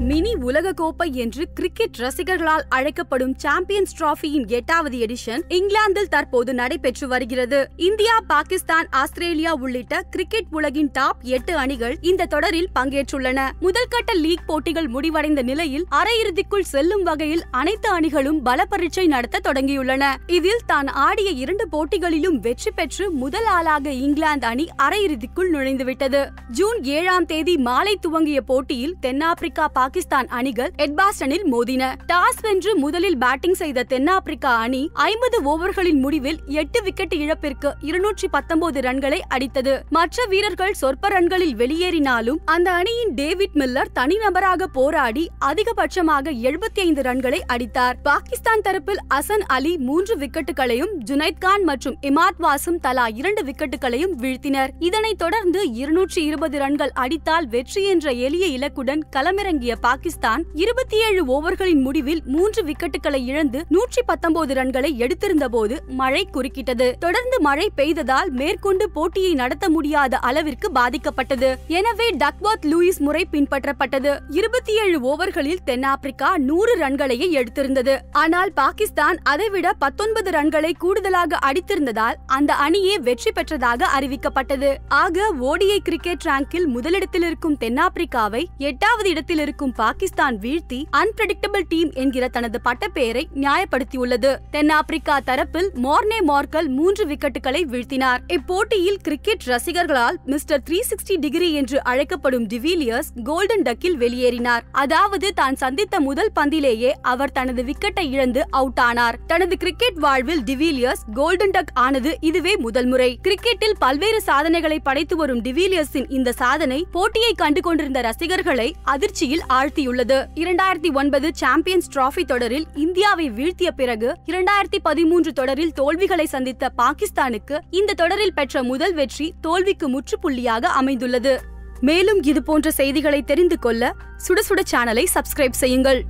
Mini உலக கோப்பை என்று கிரிக்கெட் ரசிகர்களால் அழைக்கப்படும் சாம்பியன்ஸ் டிராபியின் எட்டாவது எடிஷன் இங்கிலாந்தில் தற்போது நடைபெற்று வருகிறது. இந்தியா பாகிஸ்தான் ஆஸ்திரேலியா உள்ளிட்ட கிரிக்கெட் உலகின் டாப் எட்டு அணிகள் இந்த தொடரில் பங்கேற்றுள்ளன. முதல்கட்ட லீக் போட்டிகள் முடிவடைந்த நிலையில் அரையிறுதிக்குள் செல்லும் வகையில் அனைத்து அணிகளும் பல பரீட்சை நடத்த தொடங்கியுள்ளன. இதில் தான் ஆடிய இரண்டு போட்டிகளிலும் வெற்றி பெற்று முதல் ஆளாக இங்கிலாந்து அணி அரையிறுதிக்குள் நுழைந்துவிட்டது. ஜூன் ஏழாம் தேதி மாலை துவங்கிய போட்டியில் தென்னாப்பிரிக்கா பாகிஸ்தான் அணிகள் எட்பாஸ்டனில் மோதின. டாஸ் வென்று முதலில் பேட்டிங் செய்த தென்னாப்பிரிக்கா அணி ஐம்பது ஓவர்களின் முடிவில் எட்டு விக்கெட் இழப்பிற்கு இருநூற்றி பத்தொன்பது ரன்களை அடித்தது. மற்ற வீரர்கள் சொற்ப ரன்களில் வெளியேறினாலும் அந்த அணியின் டேவிட் மில்லர் தனிநபராக போராடி அதிகபட்சமாக எழுபத்தி ஐந்து ரன்களை அடித்தார். பாகிஸ்தான் தரப்பில் அசன் அலி மூன்று விக்கெட்டுகளையும் ஜுனைத் கான் மற்றும் இமாத் வாசும் தலா இரண்டு விக்கெட்டுகளையும் வீழ்த்தினர். இதனைத் தொடர்ந்து இருநூற்றி இருபது ரன்கள் அடித்தால் வெற்றி என்ற எளிய இலக்குடன் களமிறங்கிய பாகிஸ்தான் இருபத்தி ஏழு ஓவர்களின் முடிவில் மூன்று விக்கெட்டுகளை இழந்து நூற்றி பத்தொன்பது ரன்களை எடுத்திருந்த போது மழை குறுக்கிட்டது. தொடர்ந்து மழை பெய்ததால் மேற்கொண்டு போட்டியை நடத்த முடியாத அளவிற்கு பாதிக்கப்பட்டது. எனவே டக்வாத் லூயிஸ் முறை பின்பற்றப்பட்டது. இருபத்தி ஏழு ஓவர்களில் தென்னாப்பிரிக்கா நூறு ரன்களையே எடுத்திருந்தது. ஆனால் பாகிஸ்தான் அதைவிட பத்தொன்பது ரன்களை கூடுதலாக அடித்திருந்ததால் அந்த அணியே வெற்றி பெற்றதாக அறிவிக்கப்பட்டது. ஆக ஓடிஐ கிரிக்கெட் ரேங்கில் முதலிடத்தில் இருக்கும் தென்னாப்பிரிக்காவை எட்டாவது இடத்தில் இருக்கும் பாகிஸ்தான் வீழ்த்தி அன்பிரடிக்டபிள் டீம் என்கிற தனது பட்டப்பெயரை நியாயப்படுத்தியுள்ளது. தென்னாப்பிரிக்கா தரப்பில் மோர்னே மார்க்கல் மூன்று விக்கெட்டுகளை வீழ்த்தினார். இப்போட்டியில் கிரிக்கெட் ரசிகர்களால் மிஸ்டர் த்ரீ சிக்ஸ்டி டிகிரி என்று அழைக்கப்படும் டிவிலியர்ஸ் கோல்டன் டக்கில் வெளியேறினார். அதாவது தான் சந்தித்த முதல் பந்திலேயே அவர் தனது விக்கெட்டை இழந்து அவுட் ஆனார். தனது கிரிக்கெட் வாழ்வில் டிவிலியர்ஸ் கோல்டன் டக் ஆனது இதுவே முதல் முறை. கிரிக்கெட்டில் பல்வேறு சாதனைகளை படைத்து வரும் டிவிலியர்ஸின் இந்த சாதனை போட்டியை கண்டு கொண்டிருந்த ரசிகர்களை அதிர்ச்சியில் ஆழ்த்தியுள்ளது இரண்டாயிரத்தி ஒன்பது சாம்பியன்ஸ் டிராபி தொடரில் இந்தியாவை வீழ்த்திய பிறகு இரண்டாயிரத்தி பதிமூன்று தொடரில் தோல்விகளை சந்தித்த பாகிஸ்தானுக்கு இந்த தொடரில் பெற்ற முதல் வெற்றி தோல்விக்கு முற்றுப்புள்ளியாக அமைந்துள்ளது. மேலும் இது போன்ற செய்திகளை தெரிந்து கொள்ள சுட சுட சேனலை சப்ஸ்கிரைப் செய்யுங்கள்.